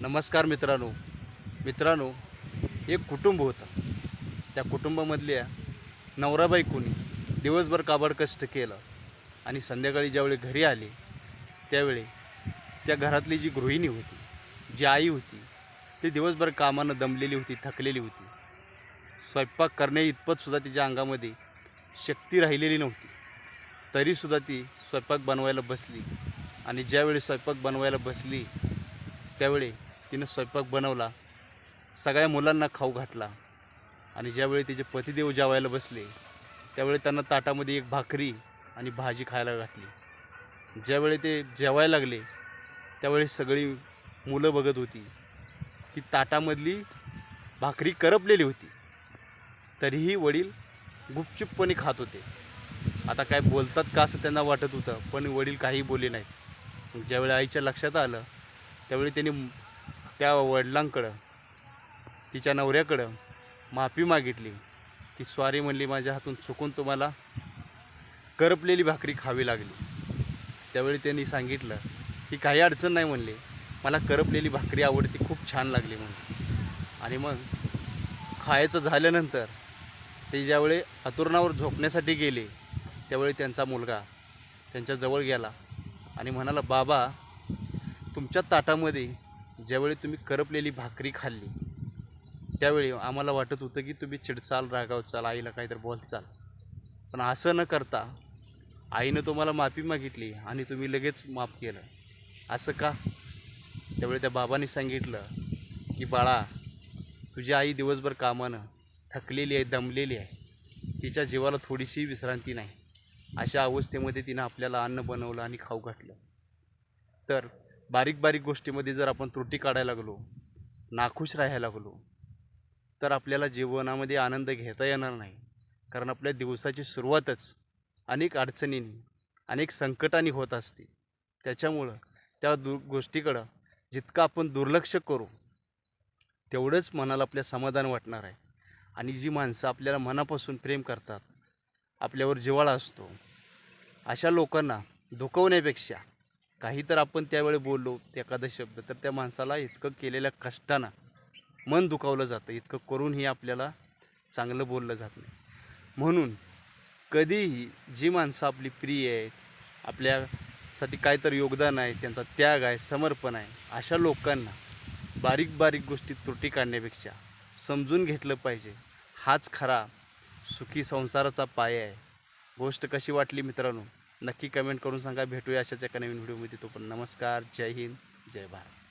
नमस्कार मित्रांनो. मित्रांनो एक कुटुंब होतं. त्या कुटुंबामधल्या नवरा बायकोनी दिवसभर काबाड कष्ट केलं आणि संध्याकाळी ज्यावेळी घरी आले त्यावेळी त्या घरातली जी गृहिणी होती जी आई होती ती दिवसभर कामानं दमलेली होती थकलेली होती. स्वयंपाक करण्या इतपतसुद्धा तिच्या अंगामध्ये शक्ती राहिलेली नव्हती. तरीसुद्धा ती स्वयंपाक बनवायला बसली आणि ज्यावेळी स्वयंपाक बनवायला बसली त्यावेळी तिनं स्वयंपाक बनवला सगळ्या मुलांना खाऊ घातला आणि ज्यावेळी तिचे पतिदेव जेवायला बसले त्यावेळी त्यांना ताटामध्ये एक भाकरी आणि भाजी खायला घातली. ज्यावेळी ते जेवायला लागले त्यावेळी सगळी मुलं बघत होती की ताटामधली भाकरी करपलेली होती. तरीही वडील गुपचूपपणे खात होते. आता काय बोलतात का असं त्यांना वाटत होतं पण वडील काही बोलले नाहीत. ज्यावेळी आईच्या लक्षात आलं त्यावेळी त्यांनी त्या वडिलांकडं तिच्या नवऱ्याकडं माफी मागितली. की स्वारी म्हणली माझ्या हातून चुकून तुम्हाला करपलेली भाकरी खावी लागली. त्यावेळी त्यांनी सांगितलं की काही अडचण नाही म्हणले. मला करपलेली भाकरी आवडते खूप छान लागली म्हणून. आणि मग खायचं झाल्यानंतर ते ज्यावेळी अतुरणावर झोपण्यासाठी गेले त्यावेळी त्यांचा मुलगा त्यांच्याजवळ गेला आणि म्हणाला बाबा तुमच्या ताटामध्ये ज्यावेळी तुम्ही करपलेली भाकरी खाल्ली त्यावेळी आम्हाला वाटत होतं की तुम्ही चिडचाल रागावचाल आईला काहीतरी बोलचाल पण असं न करता आईनं तुम्हाला माफी मागितली आणि तुम्ही लगेच माफ केलं. असं का? त्यावेळी त्या बाबांनी सांगितलं की बाळा तुझी आई दिवसभर कामानं थकलेली आहे दमलेली आहे. तिच्या जीवाला थोडीशी विश्रांती नाही. अशा अवस्थेमध्ये तिनं आपल्याला अन्न बनवलं आणि खाऊ घातलं. तर बारीक बारीक गोष्टीमध्ये जर आपण त्रुटी काढायला लागलो नाखुश राहायला लागलो तर आपल्याला जीवनामध्ये आनंद घेता येणार नाही. कारण आपल्या दिवसाची सुरुवातच अनेक अडचणींनी अनेक संकटांनी होत असते. त्याच्यामुळं त्या दु गोष्टीकडं जितकं आपण दुर्लक्ष करू तेवढंच मनाला आपल्या समाधान वाटणार आहे. आणि जी माणसं आपल्याला मनापासून प्रेम करतात आपल्यावर जिव्हाळा असतो अशा लोकांना दुखवण्यापेक्षा काही तर आपण त्यावेळी बोललो एखादा शब्द तर त्या माणसाला इतकं केलेल्या कष्टानं मन दुखावलं जातं. इतकं करूनही आपल्याला चांगलं बोललं जात नाही. म्हणून कधीही जी माणसं आपली प्रिय आहेत आपल्यासाठी काहीतरी योगदान आहे त्यांचा त्याग आहे समर्पण आहे अशा लोकांना बारीक बारीक गोष्टी त्रुटी काढण्यापेक्षा समजून घेतलं पाहिजे. हाच खरा सुखी संसाराचा पाया आहे. गोष्ट कशी वाटली मित्रांनो? नक्की कमेंट करून सांगा. भेटूया अशाच एका नवीन व्हिडिओमध्ये. तो पण नमस्कार. जय हिंद. जय भारत.